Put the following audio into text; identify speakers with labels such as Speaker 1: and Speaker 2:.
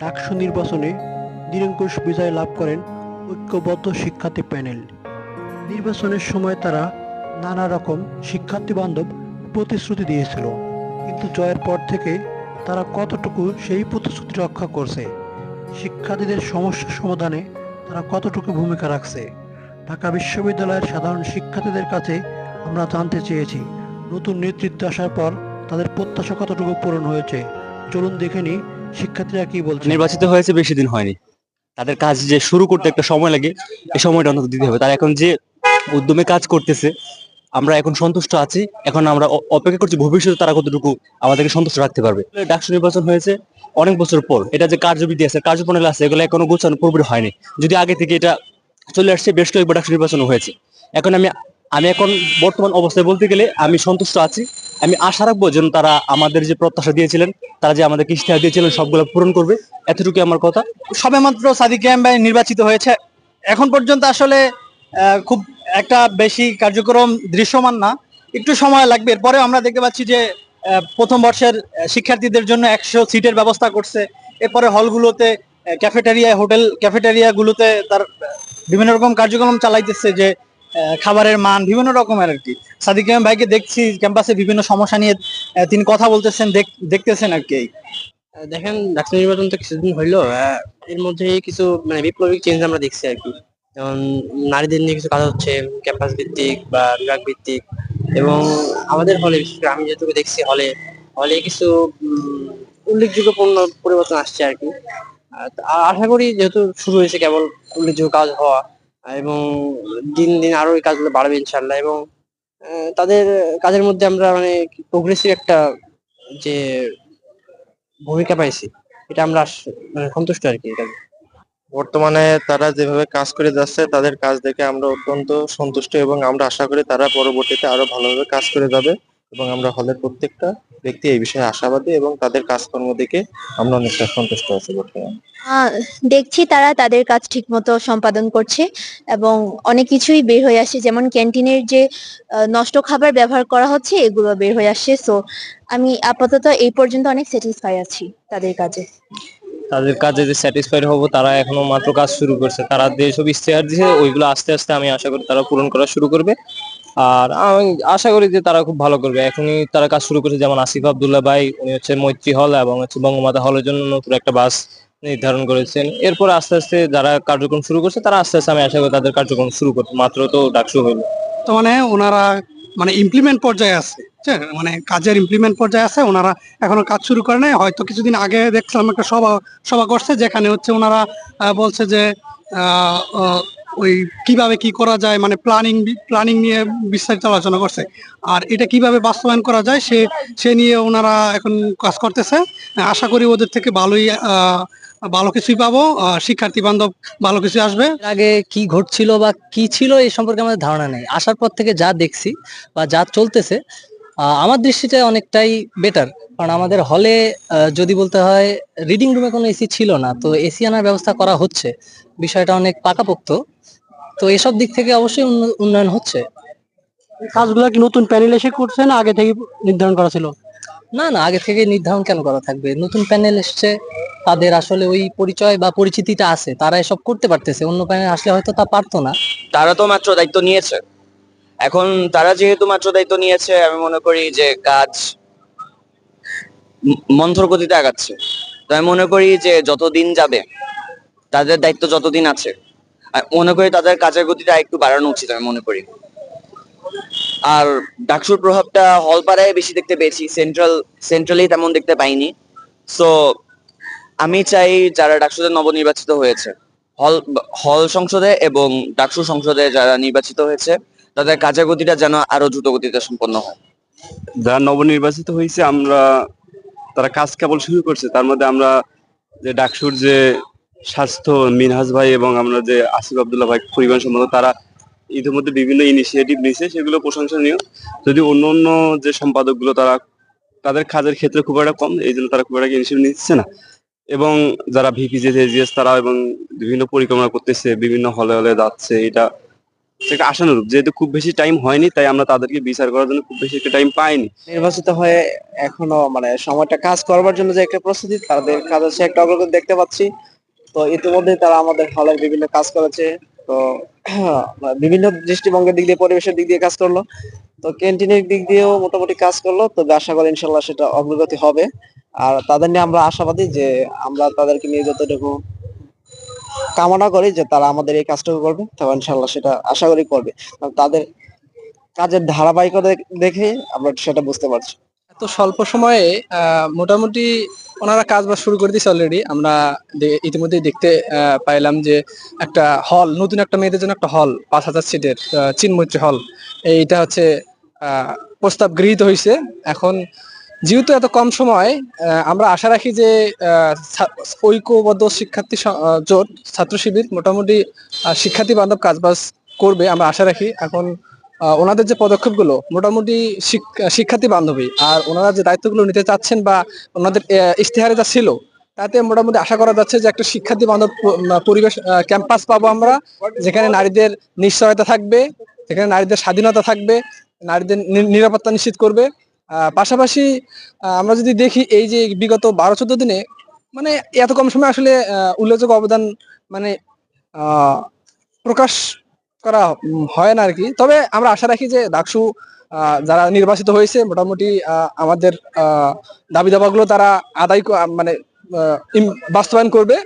Speaker 1: ডাকসু নির্বাচনে নিরঙ্কুশ বিজয় লাভ করেন ঐক্যবদ্ধ শিক্ষার্থী প্যানেল। নির্বাচনের সময় তারা নানা রকম শিক্ষার্থী বান্ধব প্রতিশ্রুতি দিয়েছিল, কিন্তু জয়ের পর থেকে তারা কতটুকু সেই প্রতিশ্রুতি রক্ষা করছে, শিক্ষার্থীদের সমস্যা সমাধানে তারা কতটুকু ভূমিকা রাখছে, ঢাকা বিশ্ববিদ্যালয়ের সাধারণ শিক্ষার্থীদের কাছে আমরা জানতে চেয়েছি। নতুন নেতৃত্ব আসার পর তাদের প্রত্যাশা কতটুকু পূরণ হয়েছে, চলুন দেখে নিই শিক্ষার্থীরা কি বলছে?
Speaker 2: নির্বাচিত হয়েছে, বেশি দিন হয়নি। তাদের কাজ যে শুরু করতে একটা সময় লাগে, এই সময়টা অন্তত দিতে হবে। তারা এখন যে উদ্যমে কাজ করতেছে, আমরা এখন সন্তুষ্ট আছি। এখন আমরা অপেক্ষা করছি, ভবিষ্যতে তারা কতটুকু আমাদেরকে সন্তুষ্ট রাখতে পারবে। ডাকসু নির্বাচন হয়েছে অনেক বছর পর। এটা যে কার্যবিধি আছে, কার্যপ্রণালী আছে, এগুলো এখনও গোছানো পুরোপুরি হয়নি। যদি আগে থেকে এটা চলে আসছে, বেশ কয়েকবার ডাকসু নির্বাচন হয়েছে। এখন আমি আমি এখন বর্তমান অবস্থায় বলতে গেলে আমি সন্তুষ্ট আছি। আমি আশা রাখব যেন তারা আমাদের যে প্রত্যাশা দিয়েছিলেন, তারা যে আমাদের ইশতেহার দিয়েছিলেন, সবগুলো পূরণ করবে। এতটুকু আমার কথা।
Speaker 3: সবেমাত্র সাদিক রায়হান ভাই নির্বাচিত হয়েছে। এখন পর্যন্ত আসলে খুব একটা বেশি কার্যক্রম দৃশ্যমান না। একটু সময় লাগবে। এরপরে আমরা দেখতে পাচ্ছি যে প্রথম বর্ষের শিক্ষার্থীদের জন্য একশো সিটের ব্যবস্থা করছে। এরপরে হলগুলোতে ক্যাফেটেরিয়া হোটেল ক্যাফেটেরিয়া গুলোতে তার বিভিন্ন রকম কার্যক্রম চালাইতেছে যে খাবারের মান বিভিন্ন রকমের আর কি। সাদিক রায়হান ভাইকে দেখছি ক্যাম্পাসে বিভিন্ন সমস্যা নিয়ে তিনি কথা বলতেছেন, দেখ- দেখতেছেন আর কি।
Speaker 4: দেখেন ডাক্তার নির্বাচন তো কিছুদিন হইল এর মধ্যে কিছু মানে বিপ্লবিক চেঞ্জ আমরা দেখছি আর কি। যেমন নারীদের নিয়ে কিছু কাজ হচ্ছে ক্যাম্পাস ভিত্তিক বা বিভাগ ভিত্তিক। এবং আমাদের হলে আমি যেটুকু দেখছি হলে হলে কিছু উল্লেখযোগ্য পরিবর্তন আসছে আর কি। আশা করি যেহেতু শুরু হয়েছে কেবল উল্লেখযোগ্য কাজ হওয়া এবং দিন দিন আরও এই কাজগুলো বাড়বে ইনশাল্লাহ এবং তাদের কাজের মধ্যে আমরা মানে প্রোগ্রেসিভ একটা যে ভূমিকা পাইছি, এটা আমরা মানে সন্তুষ্ট আর কি
Speaker 5: বর্তমানে তারা যেভাবে কাজ করে যাচ্ছে, তাদের কাজ দেখে আমরা অত্যন্ত সন্তুষ্ট এবং আমরা আশা করি তারা পরবর্তীতে আরও ভালোভাবে কাজ করে যাবে। এবং আমরা হলের প্রত্যেকটা ব্যক্তি এই বিষয়ে আশাবাদী এবং তাদের কাজকর্ম দেখে আমরা অনেকটা সন্তুষ্ট আছি বর্তমানে
Speaker 6: আহ, দেখছি তারা তাদের কাজ ঠিকমতো সম্পাদন করছে এবং অনেক কিছুই বের হয়ে আসছে। যেমন ক্যান্টিনের যে আহ, নষ্ট খাবার ব্যবহার করা হচ্ছে এগুলো বের হয়ে আসছে। সো আমি আপাতত এই পর্যন্ত অনেক স্যাটিসফাই আছি তাদের কাজে।
Speaker 2: তাদের কাজে যে স্যাটিসফাইড হব তারা এখনও মাত্র কাজ শুরু করছে। তারা যেসব ইশতেহার দিয়েছে ওইগুলো আস্তে আস্তে আমি আশা করি তারা পূরণ করা শুরু করবে। আর আমি আশা করি যে তারা খুব ভালো করবে। এখনই তারা কাজ শুরু করেছে যেমন আসিফ আবদুল্লাহ ভাই, উনি হচ্ছে মৈত্রী হল এবং হচ্ছে বঙ্গমাতা হলের জন্য নতুন একটা বাস নির্ধারণ করেছেন। এরপর আস্তে আস্তে যারা কার্যক্রম শুরু করছে, তারা আস্তে আস্তে আমি আশা করি তাদের কার্যক্রম শুরু করতে মাত্র তো ডাকসু হইল।
Speaker 3: তো মানে ওনারা মানে ইমপ্লিমেন্ট পর্যায়ে আছে বুঝছেন? মানে কাজের ইমপ্লিমেন্ট পর্যায়ে আছে, ওনারা এখনও কাজ শুরু করে নাই। হয়তো কিছুদিন আগে দেখছিলাম একটা সভা সভা করছে, যেখানে হচ্ছে ওনারা বলছে যে ওই কীভাবে কি করা যায় মানে প্ল্যানিং প্ল্যানিং নিয়ে বিস্তারিত আলোচনা করছে। আর এটা কীভাবে বাস্তবায়ন করা যায়, সে সে নিয়ে ওনারা এখন কাজ করতেছে। আশা করি ওদের থেকে ভালোই ভালো কিছুই পাবো। শিক্ষার্থী বান্ধব ভালো কিছু আসবে।
Speaker 7: আগে কি ঘটছিল বা কি ছিল, এই সম্পর্কে আমাদের ধারণা নেই। আসার পর থেকে যা দেখছি বা যা চলতেছে আমার দৃষ্টিতে অনেকটাই বেটার কারণ আমাদের হলে যদি বলতে হয় রিডিং রুমে কোনো এসি ছিল না তো এসি আনার ব্যবস্থা করা হচ্ছে। বিষয়টা অনেক পাকাপোক্ত। তো এসব দিক থেকে অবশ্যই উন্নয়ন হচ্ছে।
Speaker 1: কাজগুলো কি নতুন প্যানেল এসে করছে না আগে থেকে নির্ধারণ করা ছিল?
Speaker 7: না না আগে থেকে নির্ধারণ কেন করা থাকবে? নতুন প্যানেল এসছে তাদের আসলে ওই পরিচয় বা পরিচিতিটা আছে তারা এসব করতে পারতেছে। অন্য প্যানেল আসলে হয়তো তা পারতো না।
Speaker 2: তারা তো মাত্র দায়িত্ব নিয়েছে। এখন তারা যেহেতু মাত্র দায়িত্ব নিয়েছে, আমি মনে করি যে কাজ মন্থর গতিতে আগাচ্ছে। তো আমি মনে করি যে যতদিন যাবে, তাদের দায়িত্ব যতদিন আছে মনে করি তাদের কাজের গতিটা একটু বাড়ানো উচিত আমি মনে করি। আর ডাকসুর প্রভাবটা হলপাড়ায় বেশি দেখতে পেয়েছি সেন্ট্রাল সেন্ট্রালি তেমন দেখতে পাইনি। সো আমি চাই যারা ডাকসুতে নবনির্বাচিত হয়েছে, হল হল সংসদে এবং ডাকসু সংসদে যারা নির্বাচিত হয়েছে তাদের কাজের গতিটা যেন আরও দ্রুত গতিতে সম্পন্ন হয়।
Speaker 8: যারা নবনির্বাচিত হয়েছে, আমরা, তারা কাজ কেবল শুরু করছে, তার মধ্যে আমরা যে ডাকসুর যে স্বাস্থ্য, মিনহাজ ভাই এবং আমরা যে আসিফ আবদুল্লাহ ভাই পরিবহন সম্বন্ধ, তারা ইতিমধ্যে বিভিন্ন ইনিশিয়েটিভ নিছে সেগুলো প্রশংসনীয়। যদি অন্য অন্য যে সম্পাদকগুলো তারা তাদের কাজের ক্ষেত্রে খুব একটা কম, এই জন্য তারা খুব একটা ইনিশিয়েটিভ নিচ্ছে না। এবং যারা ভিপি যে এজিএস তারা এবং বিভিন্ন পরিক্রমা করতেছে, বিভিন্ন হলে হলে যাচ্ছে, এটা একটা আশানুরূপ। যেহেতু খুব বেশি টাইম হয়নি, তাই আমরা তাদেরকে বিচার করার জন্য খুব বেশি একটা টাইম পাইনি।
Speaker 9: নির্বাচিত হয়ে এখনও মানে সময়টা কাজ করবার জন্য যে একটা প্রস্তুতি, তাদের কাজ হচ্ছে একটা অগ্রগতি দেখতে পাচ্ছি। তো ইতিমধ্যে তারা আমাদের হলের বিভিন্ন কাজ করেছে। তো বিভিন্ন দৃষ্টিভঙ্গির দিক দিয়ে, পরিবেশের দিক দিয়ে কাজ করল। তো ক্যান্টিনের দিক দিয়েও মোটামুটি কাজ করল। তো আশা করি ইনশাল্লাহ সেটা অগ্রগতি হবে। আর তাদের নিয়ে আমরা আশাবাদী যে আমরা তাদেরকে নিয়ে যতটুকু কামনা করি যে তারা আমাদের এই কাজটুকু করবে তবে ইনশাল্লাহ সেটা আশা করি করবে। তাদের কাজের ধারাবাহিকতা দেখে আমরা সেটা বুঝতে পারছি।
Speaker 3: এত স্বল্প সময়ে মোটামুটি ওনারা কাজ বাজ শুরু করে দিয়েছে অলরেডি আমরা ইতিমধ্যেই দেখতে পাইলাম যে একটা হল নতুন একটা মেয়েদের জন্য একটা হল পাঁচ হাজার সিটের চিনমৈত্রী হল এইটা হচ্ছে প্রস্তাব গৃহীত হয়েছে এখন যেহেতু এত কম সময় আমরা আশা রাখি যে ঐক্যবদ্ধ শিক্ষার্থী জোট, ছাত্র শিবির মোটামুটি শিক্ষার্থী বান্ধব কাজবাজ করবে, আমরা আশা রাখি। এখন ওনাদের যে পদক্ষেপগুলো মোটামুটি শিক্ষার্থী বান্ধবী আর ওনারা যে দায়িত্বগুলো নিতে চাচ্ছেন বা ওনাদের ইশতেহারে যা ছিল, তাতে মোটামুটি আশা করা যাচ্ছে যে একটা শিক্ষার্থী বান্ধব পরিবেশ ক্যাম্পাস পাবো আমরা, যেখানে নারীদের নিশ্চয়তা থাকবে, যেখানে নারীদের স্বাধীনতা থাকবে, নারীদের নিরাপত্তা নিশ্চিত করবে। পাশাপাশি আমরা যদি দেখি এই যে বিগত বারো, চোদ্দ দিনে মানে এত কম সময় আসলে উল্লেখযোগ্য অবদান মানে প্রকাশ করা হয় না আর কি। তবে আমরা আশা রাখি যে ডাকসু যারা নির্বাচিত হয়েছে, মোটামুটি আমাদের দাবি দাবাগুলো তারা আদায় মানে বাস্তবায়ন করবে।